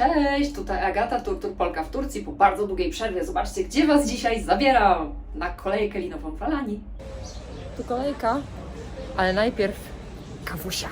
Cześć, tutaj Agata Turtur Polka w Turcji po bardzo długiej przerwie. Zobaczcie, gdzie Was dzisiaj zabieram na kolejkę linową w Alanii. Tu kolejka, ale najpierw kawusia.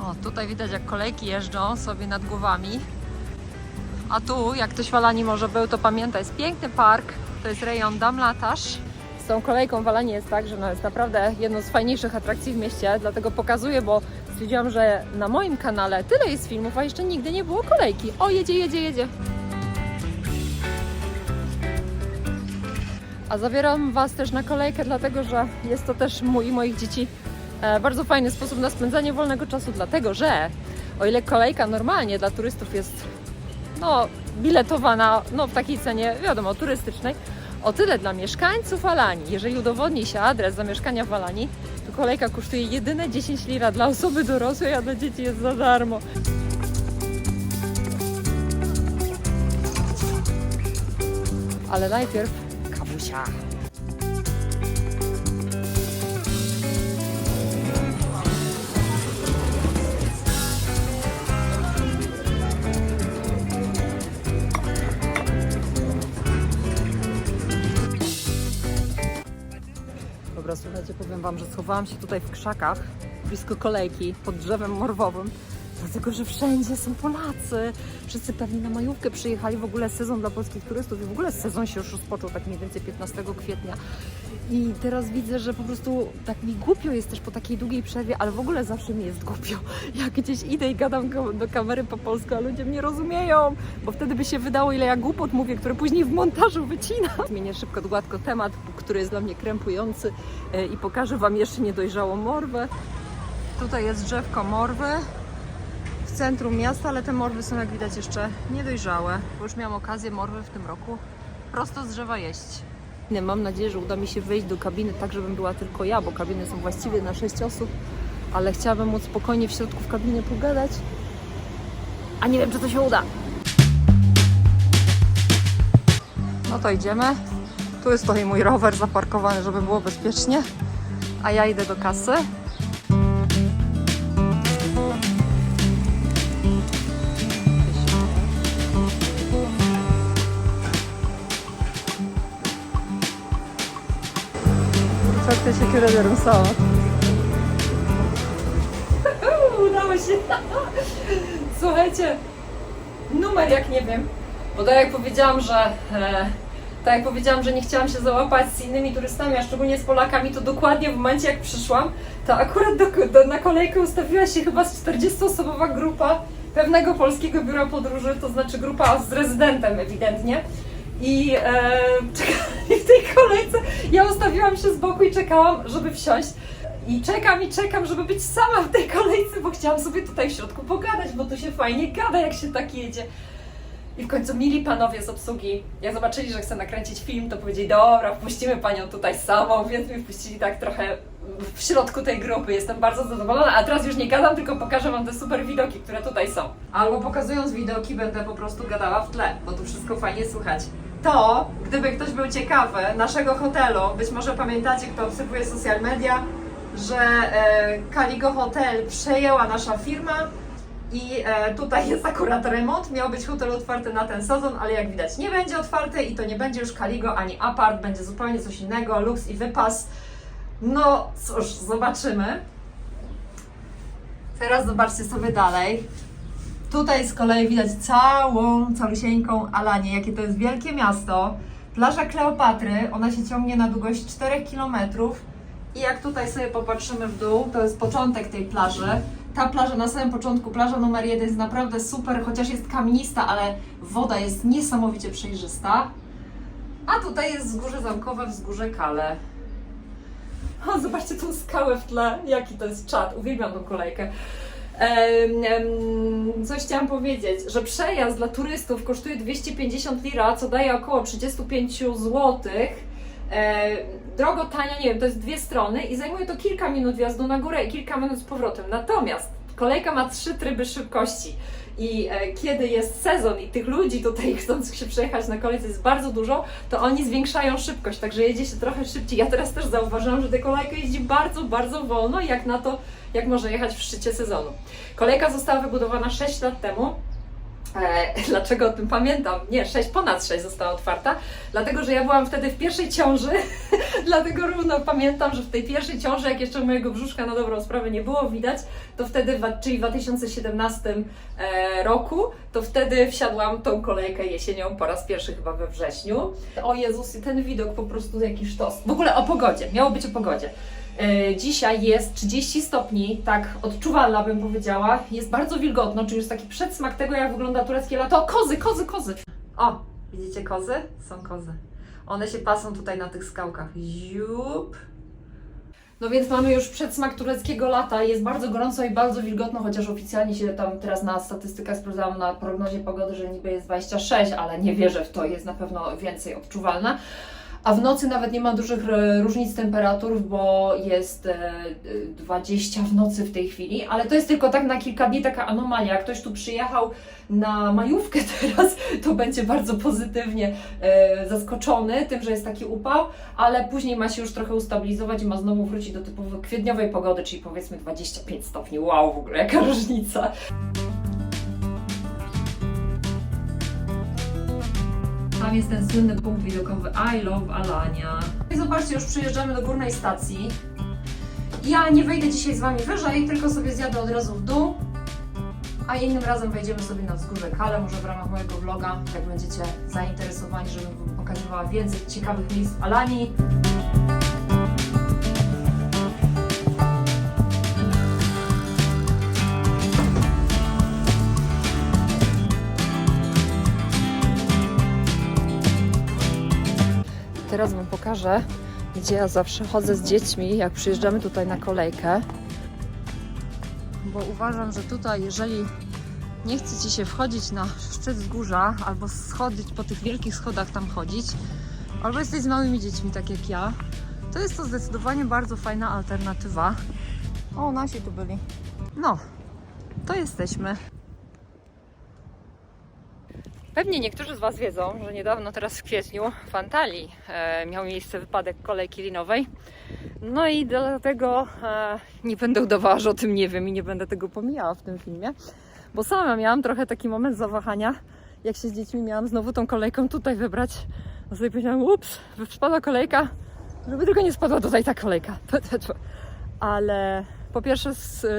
O, tutaj widać jak kolejki jeżdżą sobie nad głowami. A tu, jak ktoś w Alanii może był, to pamięta, jest piękny park. To jest rejon Damlatasz. Z tą kolejką w Alanii jest tak, że no jest naprawdę jedną z fajniejszych atrakcji w mieście, dlatego pokazuję, bo stwierdziłam, że na moim kanale tyle jest filmów, a jeszcze nigdy nie było kolejki. O, jedzie, jedzie, jedzie. A zabieram Was też na kolejkę, dlatego że jest to też mój i moich dzieci e, bardzo fajny sposób na spędzanie wolnego czasu, dlatego że o ile kolejka normalnie dla turystów jest no, biletowana no, w takiej cenie, wiadomo, turystycznej, o tyle dla mieszkańców Alanii, jeżeli udowodni się adres zamieszkania w Alanii, to kolejka kosztuje jedyne 10 lira dla osoby dorosłej, a dla dzieci jest za darmo. Ale najpierw kawusia. Wam, że schowałam się tutaj w krzakach, blisko kolejki, pod drzewem morwowym, dlatego że wszędzie są Polacy. Wszyscy pewnie na majówkę przyjechali, w ogóle sezon dla polskich turystów i w ogóle sezon się już rozpoczął tak mniej więcej 15 kwietnia. I teraz widzę, że po prostu tak mi głupio jest też po takiej długiej przerwie, ale w ogóle zawsze mi jest głupio. Jak gdzieś idę i gadam do kamery po polsku, a ludzie mnie rozumieją, bo wtedy by się wydało, ile ja głupot mówię, które później w montażu wycinam. Zmienię szybko, gładko temat, który jest dla mnie krępujący e, i pokażę Wam jeszcze niedojrzałą morwę. Tutaj jest drzewko morwy w centrum miasta, ale te morwy są jak widać jeszcze niedojrzałe, bo już miałam okazję morwy w tym roku prosto z drzewa jeść. Mam nadzieję, że uda mi się wejść do kabiny tak, żebym była tylko ja, bo kabiny są właściwie na 6 osób, ale chciałabym móc spokojnie w środku w kabinie pogadać, a nie wiem, czy to się uda. No to idziemy. Tu jest stoi mój rower zaparkowany, żeby było bezpiecznie, a ja idę do kasy. Czekaj się kierowierem sama. Udało się. Słuchajcie, numer jak nie wiem. Bo tak jak powiedziałam, że e, tak jak powiedziałam, że nie chciałam się załapać z innymi turystami, a szczególnie z Polakami, to dokładnie w momencie jak przyszłam, to akurat do, do, na kolejkę ustawiła się chyba z 40-osobowa grupa pewnego polskiego biura podróży, to znaczy grupa z rezydentem ewidentnie. I e, czekali w tej kolejce. Ja ustawiłam się z boku i czekałam, żeby wsiąść. I czekam i czekam, żeby być sama w tej kolejce, bo chciałam sobie tutaj w środku pogadać, bo tu się fajnie gada, jak się tak jedzie. I w końcu mili panowie z obsługi, jak zobaczyli, że chcę nakręcić film, to powiedzieli, dobra, wpuścimy panią tutaj samą, więc mnie wpuścili tak trochę w środku tej grupy. Jestem bardzo zadowolona, a teraz już nie gadam, tylko pokażę wam te super widoki, które tutaj są. Albo pokazując widoki, będę po prostu gadała w tle, bo tu wszystko fajnie słychać. To, gdyby ktoś był ciekawy, naszego hotelu, być może pamiętacie, kto obserwuje social media, że e, Kaligo Hotel przejęła nasza firma, i e, tutaj jest akurat remont. Miał być hotel otwarty na ten sezon, ale jak widać nie będzie otwarty i to nie będzie już Kaligo ani apart, będzie zupełnie coś innego, luks i wypas. No cóż, zobaczymy. Teraz zobaczcie sobie dalej. Tutaj z kolei widać całą, calusieńką Alanię, jakie to jest wielkie miasto. Plaża Kleopatry, ona się ciągnie na długość 4 km. I jak tutaj sobie popatrzymy w dół, to jest początek tej plaży. Ta plaża na samym początku, plaża numer jeden jest naprawdę super, chociaż jest kamienista, ale woda jest niesamowicie przejrzysta. A tutaj jest wzgórze zamkowe, wzgórze Kale. O, zobaczcie tą skałę w tle, jaki to jest czad, uwielbiam tą kolejkę. Coś chciałam powiedzieć, że przejazd dla turystów kosztuje 250 lira, co daje około 35 zł. E, drogo, tania, nie wiem, to jest dwie strony i zajmuje to kilka minut wjazdu na górę i kilka minut z powrotem. Natomiast Kolejka ma trzy tryby szybkości. I e, kiedy jest sezon i tych ludzi tutaj chcących się przejechać na kolejce jest bardzo dużo, to oni zwiększają szybkość, także jedzie się trochę szybciej. Ja teraz też zauważyłam, że ta kolejka jeździ bardzo, bardzo wolno, jak na to, jak może jechać w szczycie sezonu. Kolejka została wybudowana 6 lat temu. E, dlaczego o tym pamiętam? Nie, 6, ponad 6 została otwarta, dlatego że ja byłam wtedy w pierwszej ciąży, dlatego równo pamiętam, że w tej pierwszej ciąży, jak jeszcze mojego brzuszka na dobrą sprawę nie było widać, to wtedy, czyli w 2017 e, roku, to wtedy wsiadłam tą kolejkę jesienią po raz pierwszy chyba we wrześniu. O Jezus, ten widok po prostu jakiś sztos. W ogóle o pogodzie, miało być o pogodzie. E, Dzisiaj jest 30 stopni, tak odczuwalna bym powiedziała. Jest bardzo wilgotno, czyli już taki przedsmak tego, jak wygląda tureckie lato. Kozy, kozy, kozy! O, widzicie kozy? Są kozy. One się pasą tutaj na tych skałkach. Ziup. No więc mamy już przedsmak tureckiego lata. Jest bardzo gorąco i bardzo wilgotno, chociaż oficjalnie się tam teraz na statystykach sprawdzałam na prognozie pogody, że niby jest 26, ale nie wierzę w to, jest na pewno więcej odczuwalna. A w nocy nawet nie ma dużych e, różnic temperatur, bo jest e, e, 20 w nocy w tej chwili, ale to jest tylko tak na kilka dni taka anomalia. Jak ktoś tu przyjechał na majówkę teraz, to będzie bardzo pozytywnie e, zaskoczony tym, że jest taki upał, ale później ma się już trochę ustabilizować i ma znowu wrócić do typowej kwietniowej pogody, czyli powiedzmy 25 stopni. Wow, w ogóle jaka różnica. Tam jest ten słynny punkt widokowy I love Alania. I zobaczcie, już przyjeżdżamy do górnej stacji. Ja nie wejdę dzisiaj z Wami wyżej, tylko sobie zjadę od razu w dół. A innym razem wejdziemy sobie na wzgórze Kale, może w ramach mojego vloga, jak będziecie zainteresowani, żebym pokazywała więcej ciekawych miejsc w Alanii. Teraz Wam pokażę, gdzie ja zawsze chodzę z dziećmi, jak przyjeżdżamy tutaj na kolejkę. Bo uważam, że tutaj, jeżeli nie chce Ci się wchodzić na szczyt wzgórza, albo schodzić po tych wielkich schodach tam chodzić, albo jesteś z małymi dziećmi, tak jak ja, to jest to zdecydowanie bardzo fajna alternatywa. O, nasi tu byli. No, to jesteśmy. Pewnie niektórzy z Was wiedzą, że niedawno, teraz w kwietniu, w Antalii e, miał miejsce wypadek kolejki linowej. No i dlatego e, nie będę udawała, że o tym nie wiem i nie będę tego pomijała w tym filmie, bo sama miałam trochę taki moment zawahania, jak się z dziećmi miałam znowu tą kolejką tutaj wybrać. No sobie powiedziałam, ups, spadła kolejka, żeby tylko nie spadła tutaj ta kolejka. Ale po pierwsze,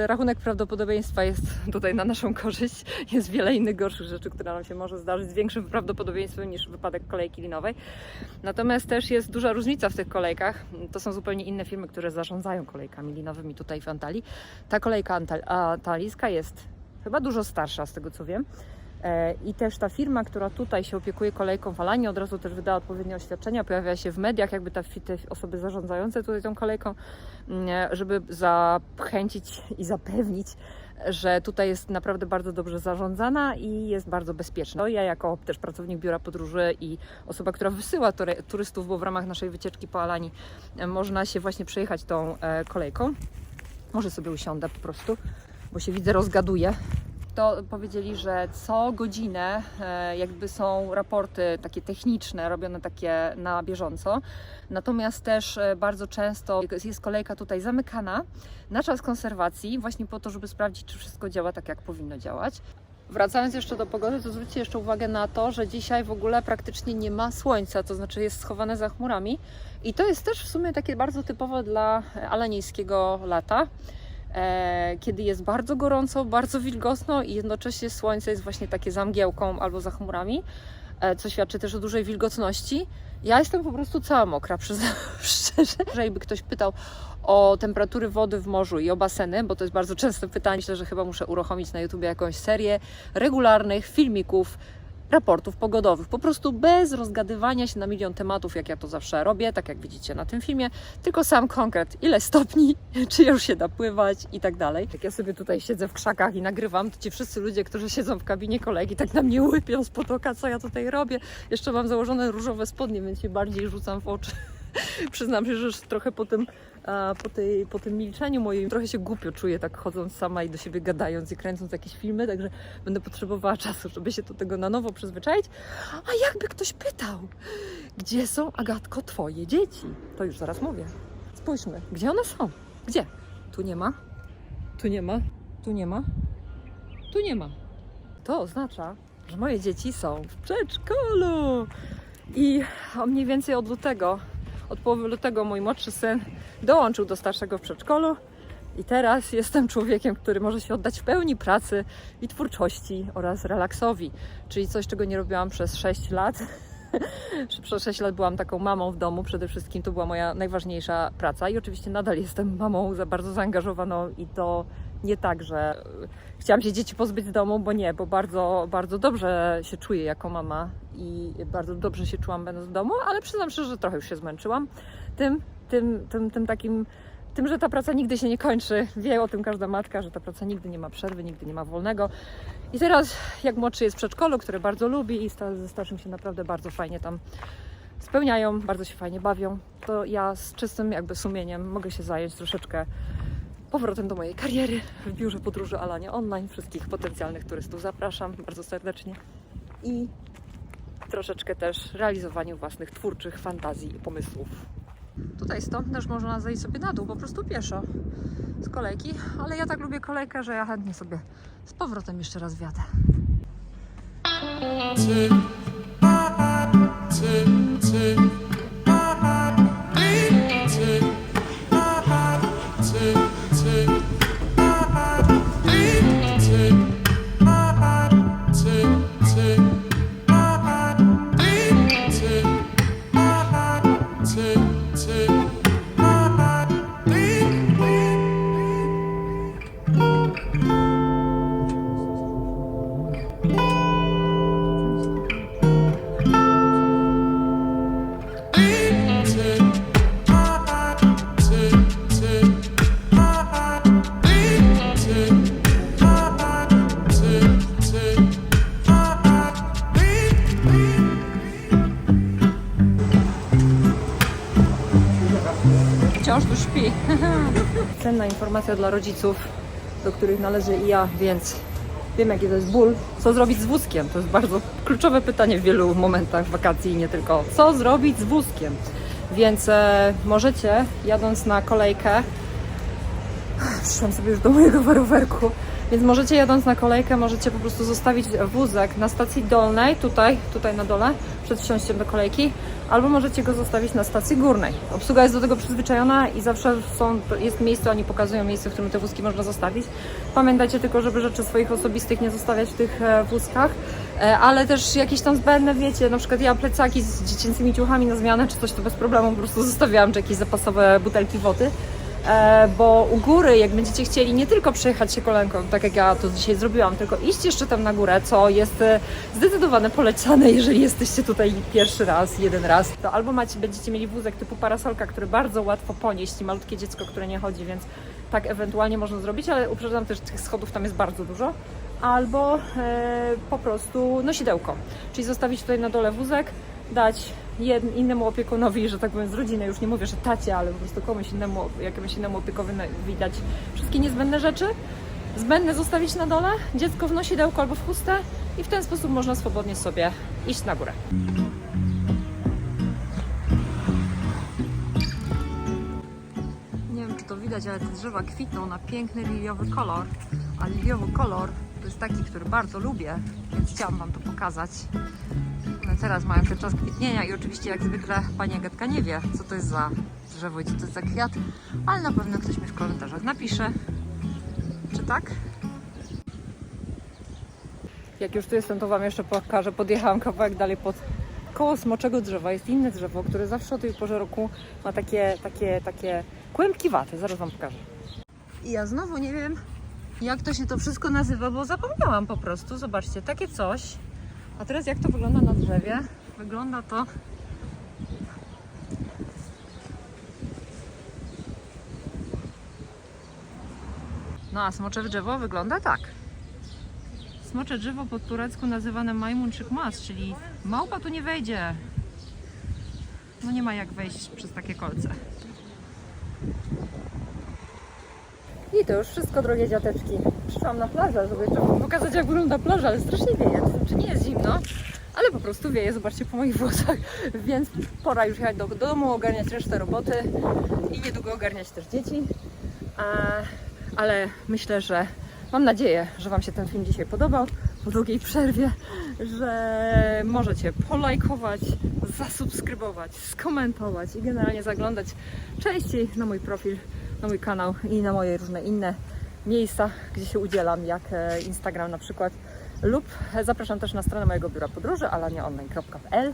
rachunek prawdopodobieństwa jest tutaj na naszą korzyść. Jest wiele innych gorszych rzeczy, które nam się może zdarzyć z większym prawdopodobieństwem niż wypadek kolejki linowej. Natomiast też jest duża różnica w tych kolejkach. To są zupełnie inne firmy, które zarządzają kolejkami linowymi tutaj w Antalii. Ta kolejka antal- antalijska jest chyba dużo starsza, z tego co wiem. E, I też ta firma, która tutaj się opiekuje kolejką w Alanii, od razu też wydała odpowiednie oświadczenia, pojawia się w mediach, jakby ta, te osoby zarządzające tutaj tą kolejką, mm, żeby zachęcić i zapewnić, że tutaj jest naprawdę bardzo dobrze zarządzana i jest bardzo bezpieczna. No, Ja jako też pracownik biura podróży i osoba, która wysyła tury- turystów, bo w ramach naszej wycieczki po Alanii e, można się właśnie przejechać tą e, kolejką. Może sobie usiądę po prostu, bo się widzę rozgaduję. To powiedzieli, że co godzinę e, jakby są raporty takie techniczne, robione takie na bieżąco. Natomiast też e, bardzo często jest- kolejka tutaj zamykana na czas konserwacji, właśnie po to, żeby sprawdzić, czy wszystko działa tak, jak powinno działać. Wracając jeszcze do pogody, to zwróćcie jeszcze uwagę na to, że dzisiaj w ogóle praktycznie nie ma słońca, to znaczy jest schowane za chmurami. I to jest też w sumie takie bardzo typowe dla alanijskiego lata, e, kiedy jest bardzo gorąco, bardzo wilgotno i jednocześnie słońce jest właśnie takie za mgiełką albo za chmurami, e, co świadczy też o dużej wilgotności. Ja jestem po prostu cała mokra, przyznam szczerze. Jeżeli by ktoś pytał o temperatury wody w morzu i o baseny, bo to jest bardzo częste pytanie, myślę, że chyba muszę uruchomić na YouTube jakąś serię regularnych filmików, raportów pogodowych. Po prostu bez rozgadywania się na milion tematów, jak ja to zawsze robię, tak jak widzicie na tym filmie, tylko sam konkret, ile stopni, czy już się da pływać i tak dalej. Jak ja sobie tutaj siedzę w krzakach i nagrywam, to ci wszyscy ludzie, którzy siedzą w kabinie kolegi, tak na mnie łypią z potoka, co ja tutaj robię. Jeszcze mam założone różowe spodnie, więc się bardziej rzucam w oczy. Przyznam się, że już trochę po tym po, tej, po tym milczeniu moim trochę się głupio czuję, tak chodząc sama i do siebie gadając i kręcąc jakieś filmy, także będę potrzebowała czasu, żeby się do tego na nowo przyzwyczaić. A jakby ktoś pytał, gdzie są, Agatko, twoje dzieci? To już zaraz mówię. Spójrzmy, gdzie one są? Gdzie? Tu nie ma, tu nie ma, tu nie ma, tu nie ma. To oznacza, że moje dzieci są w przedszkolu. I mniej więcej od lutego, od połowy lutego mój młodszy syn dołączył do starszego w przedszkolu. I teraz jestem człowiekiem, który może się oddać w pełni pracy i twórczości oraz relaksowi, czyli coś, czego nie robiłam przez 6 lat. Przez 6 lat byłam taką mamą w domu, przede wszystkim to była moja najważniejsza praca i oczywiście nadal jestem mamą bardzo zaangażowaną i to nie tak, że chciałam się dzieci pozbyć z domu, bo nie, bo bardzo, bardzo dobrze się czuję jako mama i bardzo dobrze się czułam będąc w domu, ale przyznam szczerze, że trochę już się zmęczyłam tym, tym, tym, tym takim, tym, że ta praca nigdy się nie kończy. Wie o tym każda matka, że ta praca nigdy nie ma przerwy, nigdy nie ma wolnego. I teraz, jak młodszy jest w przedszkolu, które bardzo lubi i ze starszym się naprawdę bardzo fajnie tam spełniają, bardzo się fajnie bawią, to ja z czystym jakby sumieniem mogę się zająć troszeczkę powrotem do mojej kariery w biurze podróży Alania Online. Wszystkich potencjalnych turystów zapraszam bardzo serdecznie. I troszeczkę też realizowaniu własnych twórczych fantazji i pomysłów. Tutaj stąd też można zejść sobie na dół, po prostu pieszo z kolejki, ale ja tak lubię kolejkę, że ja chętnie sobie z powrotem jeszcze raz wjadę. Wciąż informacja dla rodziców, do których należy i ja, więc wiem jaki to jest ból. Co zrobić z wózkiem? To jest bardzo kluczowe pytanie w wielu momentach wakacji i nie tylko. Co zrobić z wózkiem? Więc e, możecie, jadąc na kolejkę, przyszłam sobie już do mojego rowerku, więc możecie jadąc na kolejkę, możecie po prostu zostawić wózek na stacji dolnej, tutaj, tutaj na dole, przed wsiąściem do kolejki, albo możecie go zostawić na stacji górnej. Obsługa jest do tego przyzwyczajona i zawsze są, jest miejsce, oni pokazują miejsce, w którym te wózki można zostawić. Pamiętajcie tylko, żeby rzeczy swoich osobistych nie zostawiać w tych e, wózkach, e, ale też jakieś tam zbędne, wiecie, na przykład ja plecaki z dziecięcymi ciuchami na zmianę, czy coś, to bez problemu po prostu zostawiałam, czy jakieś zapasowe butelki wody. E, bo u góry, jak będziecie chcieli nie tylko przejechać się kolanką, tak jak ja to dzisiaj zrobiłam, tylko iść jeszcze tam na górę, co jest e, zdecydowane polecane, jeżeli jesteście tutaj pierwszy raz, jeden raz, to albo macie, będziecie mieli wózek typu parasolka, który bardzo łatwo ponieść i malutkie dziecko, które nie chodzi, więc tak ewentualnie można zrobić, ale uprzedzam też, tych schodów tam jest bardzo dużo. Albo e, po prostu nosidełko, czyli zostawić tutaj na dole wózek, dać jed, innemu opiekunowi, że tak powiem z rodziny, już nie mówię, że tacie, ale po prostu komuś innemu, jakiemuś innemu opiekowi widać wszystkie niezbędne rzeczy, zbędne zostawić na dole, dziecko w nosidełko albo w chustę i w ten sposób można swobodnie sobie iść na górę. Nie wiem, czy to widać, ale te drzewa kwitną na piękny liliowy kolor, a liliowy kolor to jest taki, który bardzo lubię, więc chciałam Wam to pokazać. Teraz mają ten czas kwitnienia i oczywiście jak zwykle Pani Agatka nie wie, co to jest za drzewo i co to jest za kwiat, ale na pewno ktoś mi w komentarzach napisze. Czy tak? Jak już tu jestem, to Wam jeszcze pokażę. Podjechałam kawałek dalej pod koło smoczego drzewa. Jest inne drzewo, które zawsze o tej porze roku ma takie, takie, takie kłębki waty. Zaraz Wam pokażę. I ja znowu nie wiem, jak to się to wszystko nazywa, bo zapomniałam po prostu. Zobaczcie, takie coś. A teraz jak to wygląda na drzewie? Wygląda to No a smocze drzewo wygląda tak. Smocze drzewo po turecku nazywane majmunczyk mas, czyli małpa tu nie wejdzie. No nie ma jak wejść przez takie kolce. I to już wszystko, drogie dziateczki. Przyszłam na plażę, żeby jeszcze pokazać, jak wygląda plaża, ale strasznie wieje. Znaczy nie jest zimno, ale po prostu wieje, zobaczcie po moich włosach. Więc pora już jechać do, do domu, ogarniać resztę roboty i niedługo ogarniać też dzieci. A, ale myślę, że mam nadzieję, że Wam się ten film dzisiaj podobał po długiej przerwie, że możecie polajkować, zasubskrybować, skomentować i generalnie zaglądać częściej na mój profil, na mój kanał i na moje różne inne miejsca, gdzie się udzielam, jak e, Instagram na przykład lub zapraszam też na stronę mojego biura podróży alaniaonline.pl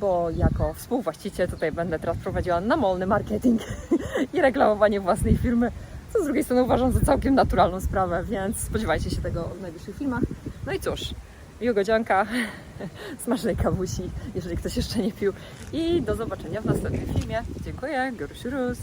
bo jako współwłaściciel tutaj będę teraz prowadziła namolny marketing i reklamowanie własnej firmy, co z drugiej strony uważam za całkiem naturalną sprawę, więc spodziewajcie się tego w najbliższych filmach. No i cóż, miłego dzianka, smacznej kawusi, jeżeli ktoś jeszcze nie pił i do zobaczenia w następnym filmie. Dziękuję, Gorusiurus.